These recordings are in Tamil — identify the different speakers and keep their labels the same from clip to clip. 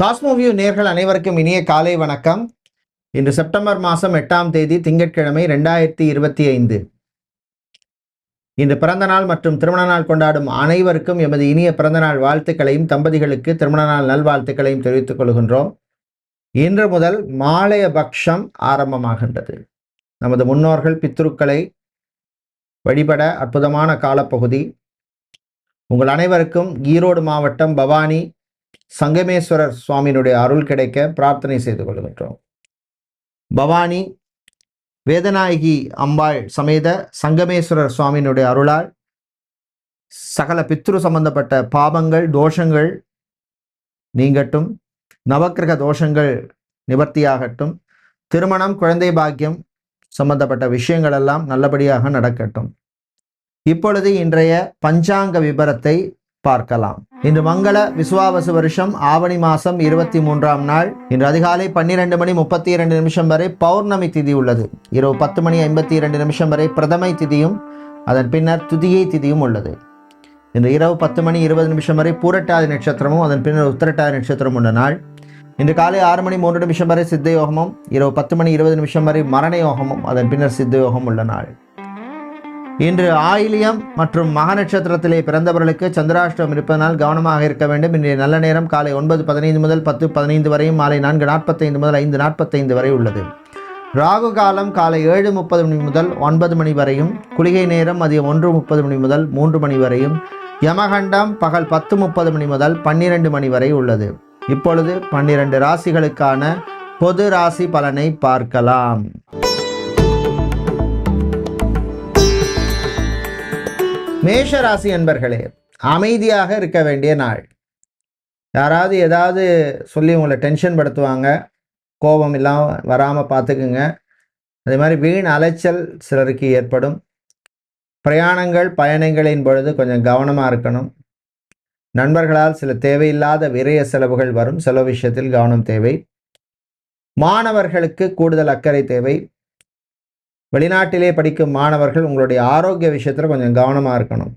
Speaker 1: காஸ்மோவியூ நேர்கள் அனைவருக்கும் இனிய காலை வணக்கம். இன்று செப்டம்பர் மாதம் எட்டாம் தேதி திங்கட்கிழமை ரெண்டாயிரத்தி இருபத்தி ஐந்து. இன்று பிறந்த நாள் மற்றும் திருமண நாள் கொண்டாடும் அனைவருக்கும் எமது இனிய பிறந்த நாள் வாழ்த்துக்களையும் தம்பதிகளுக்கு திருமண நாள் நல்வாழ்த்துக்களையும் தெரிவித்துக் கொள்கின்றோம். இன்று முதல் மாலய பக்ஷம் ஆரம்பமாகின்றது. நமது முன்னோர்கள் பித்ருக்களை வழிபட அற்புதமான காலப்பகுதி. உங்கள் அனைவருக்கும் ஈரோடு மாவட்டம் பவானி சங்கமேஸ்வரர் சுவாமியினுடைய அருள் கிடைக்க பிரார்த்தனை செய்து கொள்கின்றோம் பவானி வேதநாயகி அம்பாள் சமேத சங்கமேஸ்வரர் சுவாமியினுடைய அருளால் சகல பித்ரு சம்பந்தப்பட்ட பாபங்கள் தோஷங்கள் நீங்கட்டும் நவக்கிரக தோஷங்கள் நிவர்த்தியாகட்டும் திருமணம் குழந்தை பாக்கியம் சம்பந்தப்பட்ட விஷயங்கள் எல்லாம் நல்லபடியாக நடக்கட்டும். இப்பொழுது இன்றைய பஞ்சாங்க விபரத்தை பார்க்கலாம். இன்று மங்கள விசுவாவசு வருஷம் ஆவணி மாசம் இருபத்தி மூன்றாம் நாள். இன்று அதிகாலை பன்னிரண்டு மணி முப்பத்தி இரண்டு நிமிஷம் வரை பௌர்ணமி திதி உள்ளது. இரவு பத்து மணி ஐம்பத்தி இரண்டு நிமிஷம் வரை பிரதமை திதியும் அதன் பின்னர் துதியை திதியும் உள்ளது. இன்று இரவு பத்து மணி இருபது நிமிஷம் வரை பூரட்டாதி நட்சத்திரமும் அதன் பின்னர் உத்திரட்டாதி நட்சத்திரம் உள்ள நாள். இன்று காலை ஆறு மணி மூன்று நிமிஷம் வரை சித்த யோகமும் இரவு பத்து மணி இருபது நிமிஷம் வரை மரண யோகமும் அதன் பின்னர் சித்த யோகம் உள்ள நாள். இன்று ஆயிலியம் மற்றும் மக நட்சத்திரத்திலே பிறந்தவர்களுக்கு சந்திராஷ்டிரம் இருப்பதனால் கவனமாக இருக்க வேண்டும். இன்றைய நல்ல நேரம் காலை ஒன்பது பதினைந்து முதல் பத்து பதினைந்து வரையும் மாலை நான்கு நாற்பத்தைந்து முதல் ஐந்து நாற்பத்தைந்து வரை உள்ளது. ராகு காலம் காலை ஏழு முப்பது மணி முதல் ஒன்பது மணி வரையும் குளிகை நேரம் மதியம் ஒன்று முப்பது மணி முதல் மூன்று மணி வரையும் யமகண்டம் பகல் பத்து முப்பது மணி முதல் பன்னிரண்டு மணி வரை உள்ளது. இப்பொழுது பன்னிரண்டு ராசிகளுக்கான பொது ராசி பலனை பார்க்கலாம். மேஷ ராசி என்பர்களே அமைதியாக இருக்க வேண்டிய நாள். யாராவது ஏதாவது சொல்லி உங்களை டென்ஷன் படுத்துவாங்க கோபம் இல்லாமல் வராமல் பார்த்துக்குங்க. அதே மாதிரி வீண் அலைச்சல் சிலருக்கு ஏற்படும். பிரயாணங்கள் பயணங்களின் பொழுது கொஞ்சம் கவனமாக இருக்கணும். நண்பர்களால் சில தேவையில்லாத விரய செலவுகள் வரும். செலவு விஷயத்தில் கவனம் தேவை. மாணவர்களுக்கு கூடுதல் அக்கறை தேவை. வெளிநாட்டிலே படிக்கும் மாணவர்கள் உங்களுடைய ஆரோக்கிய விஷயத்தில் கொஞ்சம் கவனமாக இருக்கணும்.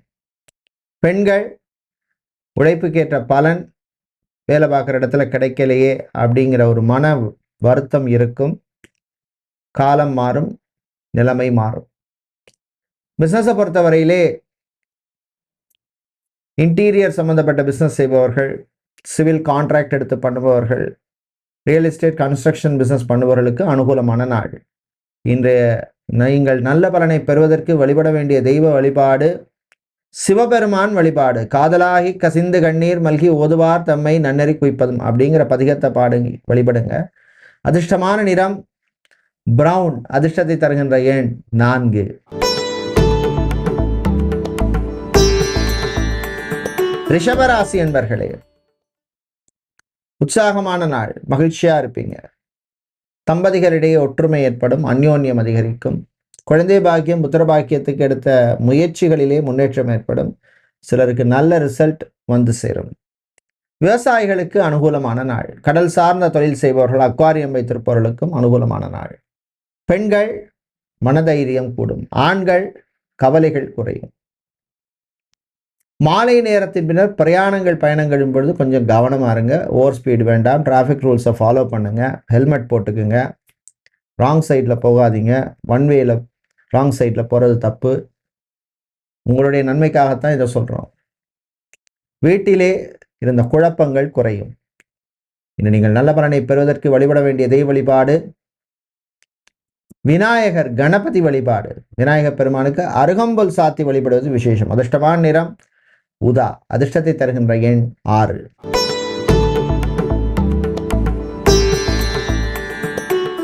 Speaker 1: பெண்கள் உழைப்புக்கேற்ற பலன் வேலை பார்க்குற இடத்துல கிடைக்கலையே அப்படிங்கிற ஒரு மன வருத்தம் இருக்கும். காலம் மாறும் நிலைமை மாறும். பிஸ்னஸை பொறுத்தவரையிலே இன்டீரியர் சம்மந்தப்பட்ட பிஸ்னஸ் செய்பவர்கள் சிவில் கான்ட்ராக்ட் எடுத்து பண்ணுபவர்கள் ரியல் எஸ்டேட் கன்ஸ்ட்ரக்ஷன் பிஸ்னஸ் பண்ணுபவர்களுக்கு அனுகூலமான நாள். இன்றைய நீங்கள் நல்ல பலனை பெறுவதற்கு வழிபட வேண்டிய தெய்வ வழிபாடு சிவபெருமான் வழிபாடு. காதலாகி கசிந்து கண்ணீர் மல்கி ஓதுவார் தம்மை நன்னறி குவிப்பதும் அப்படிங்கிற பதிகத்தை பாடுங்க வழிபடுங்க. அதிர்ஷ்டமான நிறம் பிரவுன் அதிர்ஷ்டத்தை தருகின்ற எண் நான்கு. ரிஷபராசி என்பர்களே உற்சாகமான நாள் மகிழ்ச்சியா இருப்பீங்க. தம்பதிகளிடையே ஒற்றுமை ஏற்படும் அந்யோன்யம் அதிகரிக்கும். குழந்தை பாக்கியம் புத்திர பாக்கியத்துக்கு எடுத்த முயற்சிகளிலே முன்னேற்றம் ஏற்படும். சிலருக்கு நல்ல ரிசல்ட் வந்து சேரும். விவசாயிகளுக்கு அனுகூலமான நாள். கடல் சார்ந்த தொழில் செய்பவர்கள் அக்வாரியம் வைத்திருப்பவர்களுக்கும் அனுகூலமான நாள். பெண்கள் மனதைரியம் கூடும். ஆண்கள் கவலைகள் குறையும். மாலை நேரத்தின் பின்னர் பிரயாணங்கள் பயணங்களின் பொழுது கொஞ்சம் கவனமாக இருங்க. ஓவர் ஸ்பீடு வேண்டாம். டிராஃபிக் ரூல்ஸை ஃபாலோ பண்ணுங்கள் ஹெல்மெட் போட்டுக்குங்க. ராங் சைடில் போகாதீங்க. ஒன் வேயில் ராங் சைடில் போகிறது தப்பு. உங்களுடைய நன்மைக்காகத்தான் இதை சொல்கிறோம் வீட்டிலே இருந்த குழப்பங்கள் குறையும். இன்று நீங்கள் நல்ல பலனை பெறுவதற்கு வழிபட வேண்டிய தெய்வ வழிபாடு. விநாயகர் கணபதி வழிபாடு. விநாயகர் பெருமானுக்கு அருகம்பல் சாத்தி வழிபடுவது விசேஷம். அதிர்ஷ்டமான நிறம். உதா அதிர்ஷ்டத்தை தருகின்ற எண் ஆறு.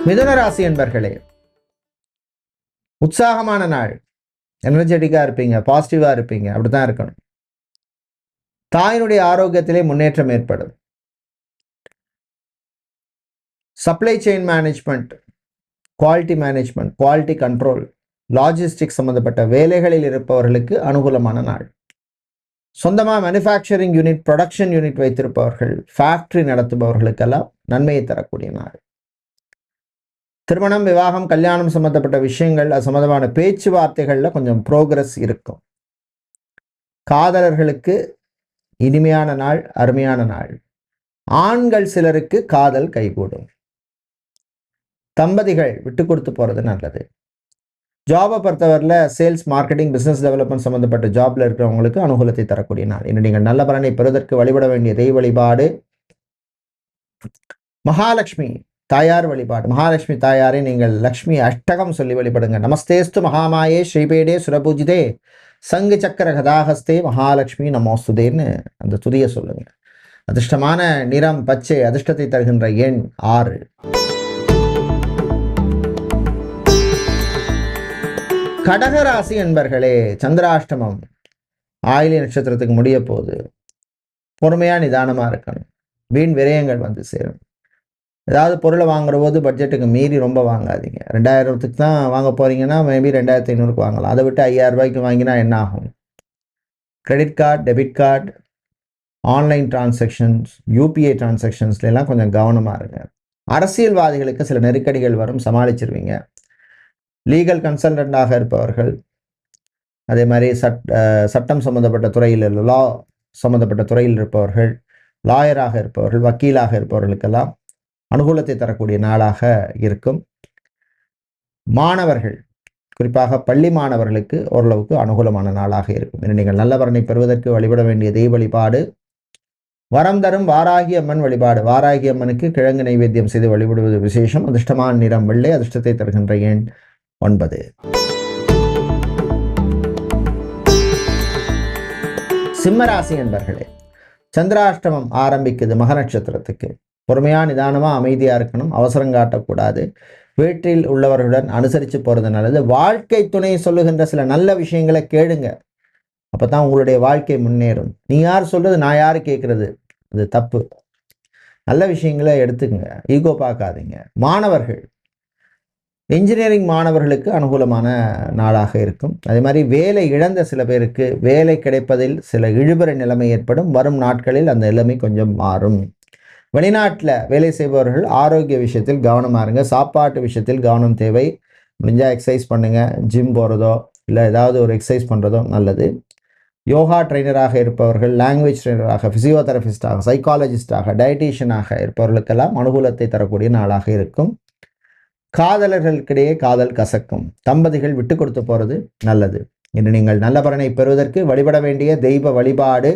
Speaker 1: மிதுன ராசி என்பர்களே உற்சாகமான நாள். எனர்ஜெட்டிக்காக இருப்பீங்க பாசிட்டிவாக இருப்பீங்க அப்படித்தான் இருக்கணும். தாயினுடைய ஆரோக்கியத்திலே முன்னேற்றம் ஏற்படும். Supply chain management quality management quality control logistic சம்பந்தப்பட்ட வேலைகளில் இருப்பவர்களுக்கு அனுகூலமான நாள். சொந்தமாக மேனுஃபேக்சரிங் யூனிட் ப்ரொடக்ஷன் யூனிட் வைத்திருப்பவர்கள் ஃபேக்ட்ரி நடத்துபவர்களுக்கெல்லாம் நன்மையை தரக்கூடிய நாள் திருமணம் விவாகம் கல்யாணம் சம்பந்தப்பட்ட விஷயங்கள் அது சம்மந்தமான பேச்சுவார்த்தைகளில் கொஞ்சம் ப்ரோக்ரஸ் இருக்கும். காதலர்களுக்கு இனிமையான நாள் அருமையான நாள். ஆண்கள் சிலருக்கு காதல் கைகூடும். தம்பதிகள் விட்டு கொடுத்து போகிறது நல்லது. ஜாபை பொறுத்தவரையில் சேல்ஸ் மார்க்கெட்டிங் பிஸ்னஸ் டெவலப்மெண்ட் சம்மந்தப்பட்ட ஜாபில் இருக்கிறவங்களுக்கு அனுகூலத்தை தரக்கூடிய நாள். இன்று நீங்கள் நல்ல பலனை பெறுவதற்கு வழிபட வேண்டிய தெய்வ வழிபாடு மகாலட்சுமி தாயார் வழிபாடு. மகாலட்சுமி தாயாரை நீங்கள் லக்ஷ்மி அஷ்டகம் சொல்லி வழிபடுங்க நமஸ்தேஸ்து மகாமாயே ஸ்ரீபேடே சுரபூஜிதே சங்கு சக்கர கதாகஸ்தே மகாலட்சுமி நமோஸ்துதேன்னு அந்த துதியை சொல்லுங்க அதிர்ஷ்டமான நிறம் பச்சை அதிர்ஷ்டத்தை தருகின்ற எண் ஆறு. கடகராசி என்பர்களே சந்திராஷ்டமம். ஆயிலி நட்சத்திரத்துக்கு முடிய போது பொறுமையாக நிதானமாக இருக்கணும். வீண் விரயங்கள் வந்து சேரும். ஏதாவது பொருளை வாங்குற போது பட்ஜெட்டுக்கு மீறி ரொம்ப வாங்காதீங்க. ரெண்டாயிரத்துக்கு தான் வாங்க போகிறீங்கன்னா மேபி ரெண்டாயிரத்தி ஐநூறுக்கு வாங்கலாம். அதை விட்டு ஐயாயிரம் ரூபாய்க்கு வாங்கினா என்ன ஆகும்? Credit card debit card online transactions UPI டிரான்சாக்ஷன்ஸ்லாம் கொஞ்சம் கவனமாக இருங்க. அரசியல்வாதிகளுக்கு சில நெருக்கடிகள் வரும் சமாளிச்சிருவீங்க. லீகல் கன்சல்டண்ட்டாக இருப்பவர்கள் அதே மாதிரி சட் சட்டம் சம்மந்தப்பட்ட துறையில் லா சம்மந்தப்பட்ட துறையில் இருப்பவர்கள் லாயராக இருப்பவர்கள் வக்கீலாக இருப்பவர்களுக்கெல்லாம் அனுகூலத்தை தரக்கூடிய நாளாக இருக்கும். மாணவர்கள் குறிப்பாக பள்ளி மாணவர்களுக்கு ஓரளவுக்கு அனுகூலமான நாளாக இருக்கும். என நீங்கள் நல்லவரனை பெறுவதற்கு வழிபட வேண்டிய தெய்வ வழிபாடு வரம் தரும் வாராகி அம்மன் வழிபாடு வாராகி அம்மனுக்கு கிழங்கு நைவேத்தியம் செய்து வழிபடுவது விசேஷம். அதிர்ஷ்டமான நிறம் வெள்ளை அதிர்ஷ்டத்தை தருகின்ற எண் ஒன்பது. சிம்மராசி என்பர்களே சந்திராஷ்டமம் ஆரம்பிக்குது மக நட்சத்திரத்துக்கு. பொறுமையாக நிதானமாக அமைதியாக இருக்கணும் அவசரம் காட்டக்கூடாது. வீட்டில் உள்ளவர்களுடன் அனுசரித்து போகிறது நல்லது. வாழ்க்கை துணை சொல்லுகின்ற சில நல்ல விஷயங்களை கேளுங்க. அப்போ தான் உங்களுடைய வாழ்க்கை முன்னேறும். நீ யார் சொல்கிறது நான் யார் கேட்குறது அது தப்பு. நல்ல விஷயங்களை எடுத்துக்கங்க. ஈகோ பார்க்காதீங்க மாணவர்கள் இன்ஜினியரிங் மாணவர்களுக்கு அனுகூலமான நாளாக இருக்கும். அதே மாதிரி வேலை இழந்த சில பேருக்கு வேலை கிடைப்பதில் சில இழுபறை நிலைமை ஏற்படும். வரும் நாட்களில் அந்த நிலைமை கொஞ்சம் மாறும். வெளிநாட்டில் வேலை செய்பவர்கள் ஆரோக்கிய விஷயத்தில் கவனமாக இருங்க. சாப்பாட்டு விஷயத்தில் கவனம் தேவை. முடிஞ்சால் எக்ஸசைஸ் பண்ணுங்கள் ஜிம் போகிறதோ இல்லை ஏதாவது ஒரு எக்ஸசைஸ் பண்ணுறதோ நல்லது. யோகா ட்ரைனராக இருப்பவர்கள் லாங்குவேஜ் ட்ரைனராக ஃபிசியோதெரபிஸ்டாக சைக்காலஜிஸ்டாக டயட்டீஷியனாக இருப்பவர்களுக்கெல்லாம் அனுகூலத்தை தரக்கூடிய நாளாக இருக்கும். காதலர்களுக்கிடையே காதல் கசக்கும். தம்பதிகள் விட்டு கொடுத்து போகிறது நல்லது. இன்று நீங்கள் நல்ல பலனை பெறுவதற்கு வழிபட வேண்டிய தெய்வ வழிபாடு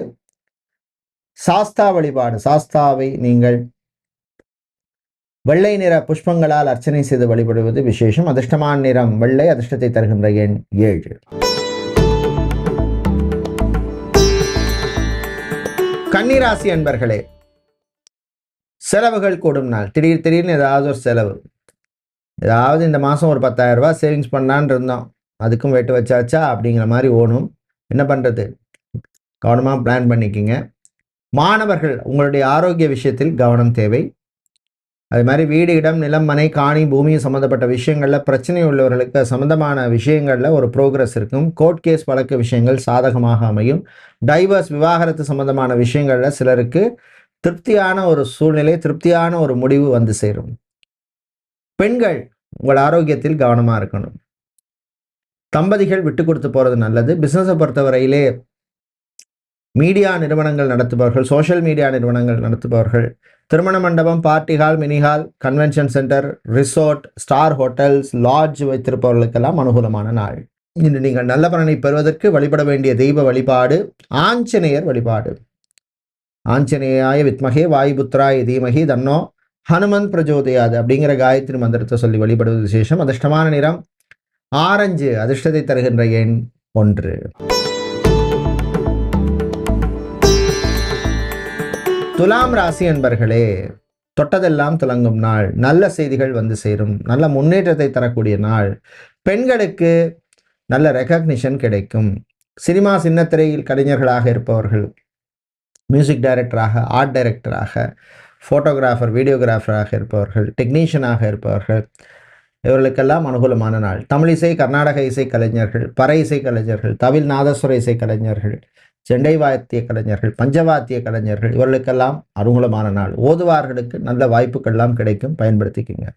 Speaker 1: சாஸ்தா வழிபாடு. சாஸ்தாவை நீங்கள் வெள்ளை நிற புஷ்பங்களால் அர்ச்சனை செய்து வழிபடுவது விசேஷம். அதிர்ஷ்டமான நிறம் வெள்ளை அதிர்ஷ்டத்தை தருகின்ற எண் ஏழு. கன்னிராசி அன்பர்களே செலவுகள் கூடும் நாள். திடீர் திடீர்னு ஏதாவது ஒரு செலவு. ஏதாவது இந்த மாதம் ஒரு பத்தாயிரரூபா சேவிங்ஸ் பண்ணலான் இருந்தோம். அதுக்கும் வெட்டு வச்சாச்சா? அப்படிங்கிற மாதிரி ஓணும். என்ன பண்ணுறது கவனமாக பிளான் பண்ணிக்கிங்க. மாணவர்கள் உங்களுடைய ஆரோக்கிய விஷயத்தில் கவனம் தேவை. அது மாதிரி வீடு இடம் நிலம் மனை காணி பூமி சம்மந்தப்பட்ட விஷயங்களில் பிரச்சனை உள்ளவர்களுக்கு சம்மந்தமான விஷயங்களில் ஒரு ப்ரோக்ரஸ் இருக்கும். கோர்ட் கேஸ் வழக்கு விஷயங்கள் சாதகமாக அமையும். டைவர்ஸ் விவாகரத்து சம்மந்தமான விஷயங்களில் சிலருக்கு திருப்தியான ஒரு சூழ்நிலை திருப்தியான ஒரு முடிவு வந்து சேரும். பெண்கள் உங்கள் ஆரோக்கியத்தில் கவனமாக இருக்கணும். தம்பதிகள் விட்டு கொடுத்து போகிறது நல்லது. பிஸ்னஸை பொறுத்தவரையிலே மீடியா நிறுவனங்கள் நடத்துபவர்கள் சோஷியல் மீடியா நிறுவனங்கள் நடத்துபவர்கள் திருமண மண்டபம் party hall mini hall convention centre resort star hotels lodge வைத்திருப்பவர்களுக்கெல்லாம் அனுகூலமான நாள். இன்று நீங்கள் நல்ல பலனை பெறுவதற்கு வழிபட வேண்டிய தெய்வ வழிபாடு ஆஞ்சநேயர் வழிபாடு. ஆஞ்சநேயாய வித்மகே வாயுபுத்ராய தீமகி தன்னோ ஹனுமன் பிரஜோதயாது அப்படிங்கிற காயத்ரி மந்திரத்தை சொல்லி வழிபடுவது விசேஷம். அதிர்ஷ்டமான நிறம் ஆரஞ்சு அதிர்ஷ்டத்தை தருகின்ற எண் ஒன்று. துலாம் ராசி என்பர்களே தொட்டதெல்லாம் துலங்கும் நாள். நல்ல செய்திகள் வந்து சேரும். நல்ல முன்னேற்றத்தை தரக்கூடிய நாள். பெண்களுக்கு நல்ல ரெக்கக்னிஷன் கிடைக்கும். சினிமா சின்னத்திரையில் கலைஞர்களாக இருப்பவர்கள் மியூசிக் டைரக்டராக ஆர்ட் டைரக்டராக ஃபோட்டோகிராஃபர் வீடியோகிராஃபராக இருப்பவர்கள் டெக்னீஷியனாக இருப்பவர்கள் இவர்களுக்கெல்லாம் அனுகூலமான நாள். தமிழிசை கர்நாடக இசை கலைஞர்கள் பறை இசை கலைஞர்கள் தவில் நாதஸ்வர இசை கலைஞர்கள் செண்டை வாத்திய கலைஞர்கள் பஞ்சவாத்திய கலைஞர்கள் இவர்களுக்கெல்லாம் அனுகூலமான நாள். ஓதுவார்களுக்கு நல்ல வாய்ப்புகள்லாம் கிடைக்கும். பயன்படுத்திக்கோங்க.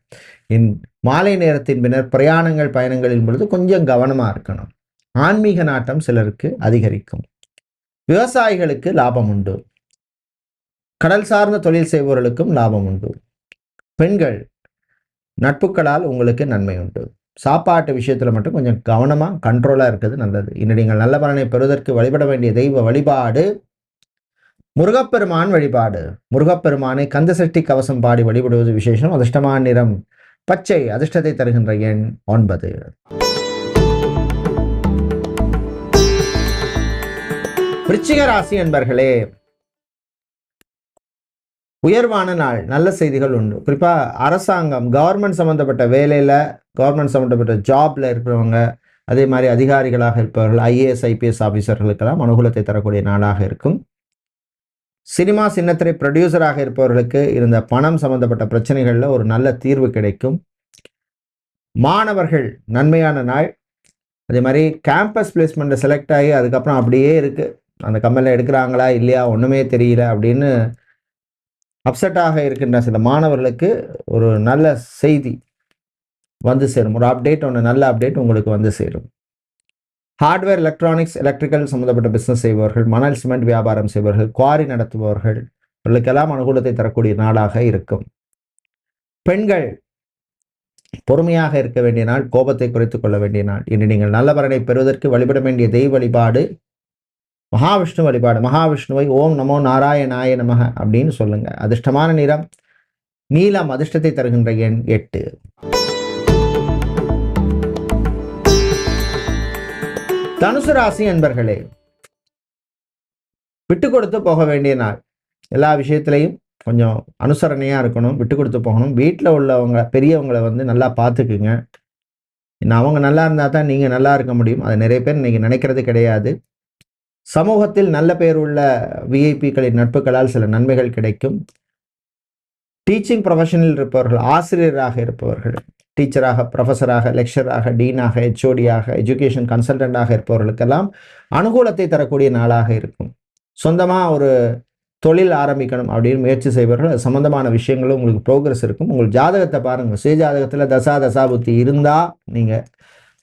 Speaker 1: இன் மாலை நேரத்தின் பின்னர் பிரயாணங்கள் பயணங்களின் பொழுது கொஞ்சம் கவனமாக இருக்கணும். ஆன்மீக நாட்டம் சிலருக்கு அதிகரிக்கும். விவசாயிகளுக்கு லாபம் உண்டு. கடல் சார்ந்த தொழில் செய்பவர்களுக்கும் லாபம் உண்டு. பெண்கள் நட்புகளால் உங்களுக்கு நன்மை உண்டு. சாப்பாட்டு விஷயத்தில் மட்டும் கொஞ்சம் கவனமாக கண்ட்ரோலாக இருக்கிறது நல்லது. இன்று நீங்கள் நல்ல பலனை பெறுவதற்கு வழிபட வேண்டிய தெய்வ வழிபாடு முருகப்பெருமான் வழிபாடு. முருகப்பெருமானை கந்தசஷ்டி கவசம் பாடி வழிபடுவது விசேஷம். அதிர்ஷ்டமான நிறம் பச்சை அதிர்ஷ்டத்தை தருகின்ற எண் ஒன்பது. விருச்சிக ராசி என்பர்களே உயர்வான நாள் நல்ல செய்திகள் உண்டு. குறிப்பாக அரசாங்கம் கவர்மெண்ட் சம்மந்தப்பட்ட வேலையில் கவர்மெண்ட் சம்மந்தப்பட்ட ஜாப்ல இருக்கிறவங்க அதே மாதிரி அதிகாரிகளாக இருப்பவர்கள் ஐஏஎஸ் ஐபிஎஸ் ஆஃபீஸர்களுக்கெல்லாம் அனுகூலத்தை தரக்கூடிய நாளாக இருக்கும். சினிமா சின்னத்திரை ப்ரொடியூசராக இருப்பவர்களுக்கு இருந்த பணம் சம்பந்தப்பட்ட பிரச்சனைகளில் ஒரு நல்ல தீர்வு கிடைக்கும். மாணவர்கள் நன்மையான நாள். அதே மாதிரி கேம்பஸ் பிளேஸ்மெண்ட்டை செலக்ட் ஆகி அதுக்கப்புறம் அப்படியே இருக்குது அந்த கம்பெனியில் எடுக்கிறாங்களா இல்லையா ஒன்றுமே தெரியல அப்படின்னு அப்செட்டாக இருக்கின்ற சில மாணவர்களுக்கு ஒரு நல்ல செய்தி வந்து சேரும். ஒரு அப்டேட் ஒன்று நல்ல அப்டேட் உங்களுக்கு வந்து சேரும். ஹார்ட்வேர் எலக்ட்ரானிக்ஸ் எலக்ட்ரிக்கல் சம்மந்தப்பட்ட பிஸ்னஸ் செய்பவர்கள் மணல் சிமெண்ட் வியாபாரம் செய்பவர்கள் குவாரி நடத்துபவர்கள் இவர்களுக்கெல்லாம் அனுகூலத்தை தரக்கூடிய நாளாக இருக்கும். பெண்கள் பொறுமையாக இருக்க வேண்டிய நாள் கோபத்தை குறைத்துக் கொள்ள வேண்டிய நாள். இன்று நீங்கள் நல்ல பலனை பெறுவதற்கு வழிபட வேண்டிய தெய்வ வழிபாடு மகாவிஷ்ணு வழிபாடு. மகாவிஷ்ணுவை ஓம் நமோ நாராயணாய நமக அப்படின்னு சொல்லுங்க. அதிர்ஷ்டமான நிறம். நீலம் அதிர்ஷ்டத்தை தருகின்ற எண் எட்டு. தனுசு ராசி என்பர்களே விட்டு கொடுத்து போக வேண்டிய நாள். எல்லா விஷயத்திலையும் கொஞ்சம் அனுசரணையாக இருக்கணும். விட்டு கொடுத்து போகணும். வீட்டில் உள்ளவங்க பெரியவங்களை வந்து நல்லா பார்த்துக்குங்க. அவங்க நல்லா இருந்தால் தான் நீங்கள் நல்லா இருக்க முடியும். அதை நிறைய பேர் இன்றைக்கி நினைக்கிறது கிடையாது. சமூகத்தில் நல்ல பெயர் உள்ள விஐபிக்களின் நட்புகளால் சில நன்மைகள் கிடைக்கும். டீச்சிங் ப்ரொஃபஷனில் இருப்பவர்கள் ஆசிரியராக இருப்பவர்கள் டீச்சராக ப்ரொஃபஸராக லெக்சராக டீனாக ஹெச்ஓடியாக எஜுகேஷன் கன்சல்டண்டாக இருப்பவர்களுக்கெல்லாம் அனுகூலத்தை தரக்கூடிய நாளாக இருக்கும். சொந்தமாக ஒரு தொழில் ஆரம்பிக்கணும் அப்படின்னு முயற்சி செய்பவர்கள் அது சம்மந்தமான விஷயங்களும் உங்களுக்கு ப்ரோக்ரஸ் இருக்கும். உங்கள் ஜாதகத்தை பாருங்கள். சுய ஜாதகத்தில் தசா தசா புத்தி இருந்தால் நீங்கள்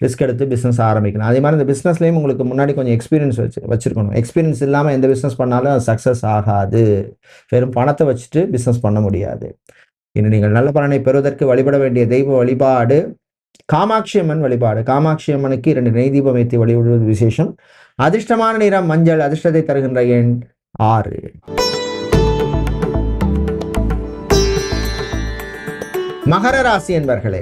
Speaker 1: ரிஸ்க் எடுத்து பிஸ்னஸ் ஆரம்பிக்கணும். அதே மாதிரி இந்த பிஸ்னஸ்லேயும் உங்களுக்கு முன்னாடி கொஞ்சம் எக்ஸ்பீரியன்ஸ் வச்சு வச்சுருக்கணும். எக்ஸ்பீரியன்ஸ் இல்லாமல் எந்த பிஸ்னஸ் பண்ணாலும் அது சக்ஸஸ் ஆகாது. வெறும் பணத்தை வச்சுட்டு பிஸ்னஸ் பண்ண முடியாது. இன்னும் நீங்கள் நல்ல பலனை பெறுவதற்கு வழிபட வேண்டிய தெய்வ வழிபாடு காமாட்சி அம்மன் வழிபாடு. காமாட்சி அம்மனுக்கு இரண்டு நெய் தீபம் வழிபடுவது விசேஷம். அதிர்ஷ்டமான நிறம் மஞ்சள் அதிர்ஷ்டத்தை தருகின்ற எண் ஆறு. மகர ராசி என்பர்களே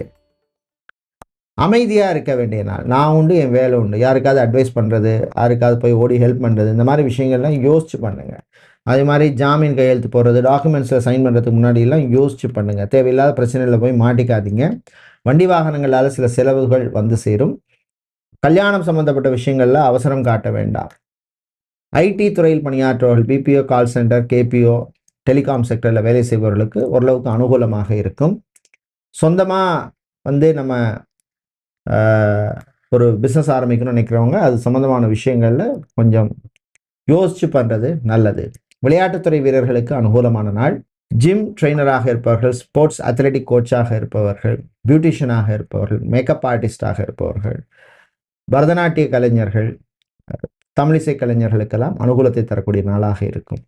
Speaker 1: அமைதியாக இருக்க வேண்டிய நாள். நான் உண்டு என் வேலை உண்டு. யாருக்காவது அட்வைஸ் பண்ணுறது யாருக்காவது போய் ஓடி ஹெல்ப் பண்ணுறது இந்த மாதிரி விஷயங்கள்லாம் யோசிச்சு பண்ணுங்கள் அதே மாதிரி ஜாமீன் கையெழுத்து போடுறது டாக்குமெண்ட்ஸில் சைன் பண்ணுறதுக்கு முன்னாடியெல்லாம் யோசிச்சு பண்ணுங்கள் தேவையில்லாத பிரச்சனையில் போய் மாட்டிக்காதீங்க. வண்டி வாகனங்களால் சில செலவுகள் வந்து சேரும். கல்யாணம் சம்மந்தப்பட்ட விஷயங்களில் அவசரம் காட்ட வேண்டாம். ஐடி துறையில் பணியாற்றுவர்கள் BPO call centre KPO telecom செக்டரில் வேலை செய்பவர்களுக்கு ஓரளவுக்கு அனுகூலமாக இருக்கும். சொந்தமாக வந்து நம்ம ஒரு பிஸ்னஸ் ஆரம்பிக்கணும்னு நினைக்கிறவங்க அது சம்மந்தமான விஷயங்களில் கொஞ்சம் யோசிச்சு பண்ணுறது நல்லது. விளையாட்டுத்துறை வீரர்களுக்கு அனுகூலமான நாள். ஜிம் ட்ரெயினராக இருப்பவர்கள் ஸ்போர்ட்ஸ் அத்லெட்டிக் கோச்சாக இருப்பவர்கள் பியூட்டிஷியனாக இருப்பவர்கள் மேக்கப் ஆர்டிஸ்டாக இருப்பவர்கள் பரதநாட்டிய கலைஞர்கள் தமிழிசை கலைஞர்களுக்கெல்லாம் அனுகூலத்தை தரக்கூடிய நாளாக இருக்கும்.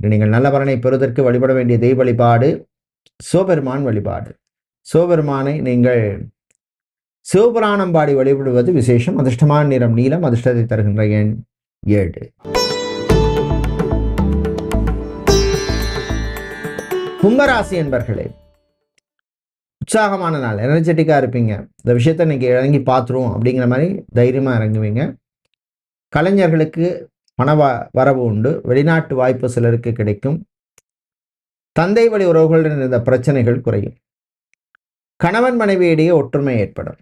Speaker 1: நீங்கள் நல்ல பலனை பெறுவதற்கு வழிபட வேண்டிய தெய்வ வழிபாடு சிவபெருமான் வழிபாடு. சிவபெருமானை நீங்கள் சிவபுராணம் பாடி வழிபடுவது விசேஷம். அதிர்ஷ்டமான நிறம் நீளம் அதிர்ஷ்டத்தை தருகின்ற எண் ஏழு. கும்பராசி என்பர்களே உற்சாகமான நாள். எனர்ஜெட்டிக்காக இருப்பீங்க. இந்த விஷயத்தை இன்னைக்கு இறங்கி பார்த்துருவோம் அப்படிங்கிற மாதிரி தைரியமாக இறங்குவீங்க. கலைஞர்களுக்கு பண வ வரவு உண்டு. வெளிநாட்டு வாய்ப்பு சிலருக்கு கிடைக்கும். தந்தை வழி உறவுகளுடன் இருந்த பிரச்சனைகள் குறையும். கணவன் மனைவியிடையே ஒற்றுமை ஏற்படும்.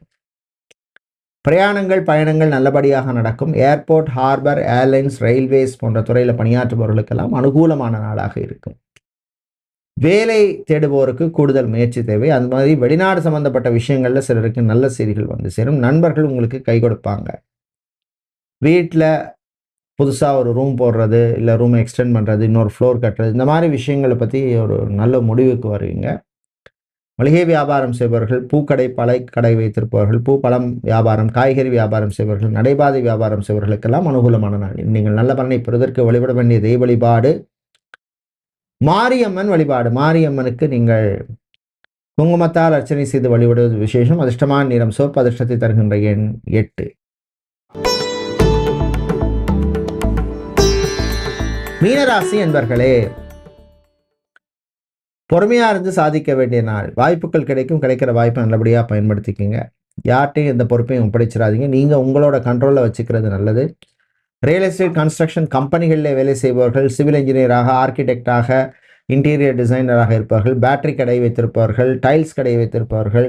Speaker 1: பிரயாணங்கள் பயணங்கள் நல்லபடியாக நடக்கும். ஏர்போர்ட் ஹார்பர் ஏர்லைன்ஸ் ரயில்வேஸ் போன்ற துறையில் பணியாற்றுபவர்களுக்கெல்லாம் அனுகூலமான நாளாக இருக்கும். வேலை தேடுபவருக்கு கூடுதல் முயற்சி தேவை. அந்த மாதிரி வெளிநாடு சம்பந்தப்பட்ட விஷயங்களில் சிலருக்கு நல்ல செய்திகள் வந்து சேரும். நண்பர்கள் உங்களுக்கு கை கொடுப்பாங்க. வீட்டில் புதுசாக ஒரு ரூம் போடுறது இல்லை ரூமை எக்ஸ்டெண்ட் பண்ணுறது இன்னொரு ஃப்ளோர் கட்டுறது இந்த மாதிரி விஷயங்களை பற்றி ஒரு நல்ல முடிவுக்கு வருவீங்க. மளிகை வியாபாரம் செய்பவர்கள் பூக்கடை பழை கடை வைத்திருப்பவர்கள் பூ பழம் வியாபாரம் காய்கறி வியாபாரம் செய்பவர்கள் நடைபாதை வியாபாரம் செய்பவர்களுக்கெல்லாம் அனுகூலமான நாள். நீங்கள் நல்ல பலனை பெறுவதற்கு வழிபட வேண்டிய தெய்வ வழிபாடு மாரியம்மன் வழிபாடு. மாரியம்மனுக்கு நீங்கள் குங்குமத்தால் அர்ச்சனை செய்து வழிபடுவது விசேஷம். அதிர்ஷ்டமான நிறம் சோப்பு அதிர்ஷ்டத்தை தருகின்ற எண் எட்டு. மீனராசி என்பர்களே பொறுமையாக இருந்து சாதிக்க வேண்டிய நாள். வாய்ப்புகள் கிடைக்கும் கிடைக்கிற வாய்ப்பை நல்லபடியாக பயன்படுத்திக்கோங்க. யார்கிட்டையும் எந்த பொறுப்பையும் ஒப்படைச்சிடாதீங்க. நீங்கள் உங்களோட கண்ட்ரோலில் வச்சுக்கிறது நல்லது. ரியல் எஸ்டேட் கன்ஸ்ட்ரக்ஷன் கம்பெனிகளில் வேலை செய்பவர்கள் சிவில் இன்ஜினியராக ஆர்கிடெக்டாக இன்டீரியர் டிசைனராக இருப்பவர்கள் பேட்டரி கடை வைத்திருப்பவர்கள் டைல்ஸ் கடை வைத்திருப்பவர்கள்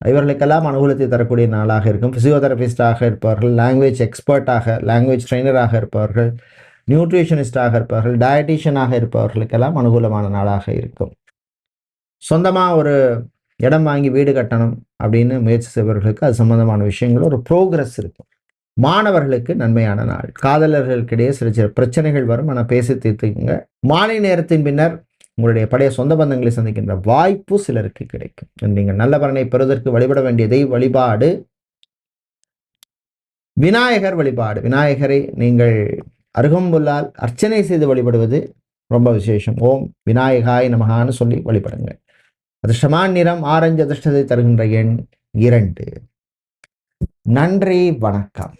Speaker 1: இவர்களுக்கெல்லாம் அனுகூலத்தை தரக்கூடிய நாளாக இருக்கும். ஃபிசியோதெரபிஸ்டாக இருப்பவர்கள் லாங்குவேஜ் எக்ஸ்பர்ட்டாக லாங்குவேஜ் ட்ரைனராக இருப்பவர்கள் நியூட்ரிஷனிஸ்டாக இருப்பவர்கள் டயட்டிஷியனாக இருப்பவர்களுக்கெல்லாம் அனுகூலமான நாளாக இருக்கும். சொந்தமாக ஒரு இடம் வாங்கி வீடு கட்டணும் அப்படின்னு முயற்சி செய்பவர்களுக்கு அது சம்மந்தமான விஷயங்கள் ஒரு ப்ரோக்ரஸ் இருக்கும். மாணவர்களுக்கு நன்மையான நாள். காதலர்களுக்கிடையே சில சில பிரச்சனைகள் வரும். ஆனால் பேசி தீர்த்துக்குங்க. மாலை நேரத்தின் பின்னர் உங்களுடைய பழைய சொந்த பந்தங்களை சந்திக்கின்ற வாய்ப்பு சிலருக்கு கிடைக்கும். நீங்கள் நல்ல பலனை பெறுவதற்கு வழிபட வேண்டிய தெய்வ வழிபாடு விநாயகர் வழிபாடு. விநாயகரை நீங்கள் அருகம்புல்லால் அர்ச்சனை செய்து வழிபடுவது ரொம்ப விசேஷம். ஓம் விநாயகாய் நமகான்னு சொல்லி வழிபடுங்கள். அதிர்ஷ்டமான நிறம் ஆரஞ்சு அதிர்ஷ்டத்தை தருகின்ற எண் இரண்டு. நன்றி வணக்கம்.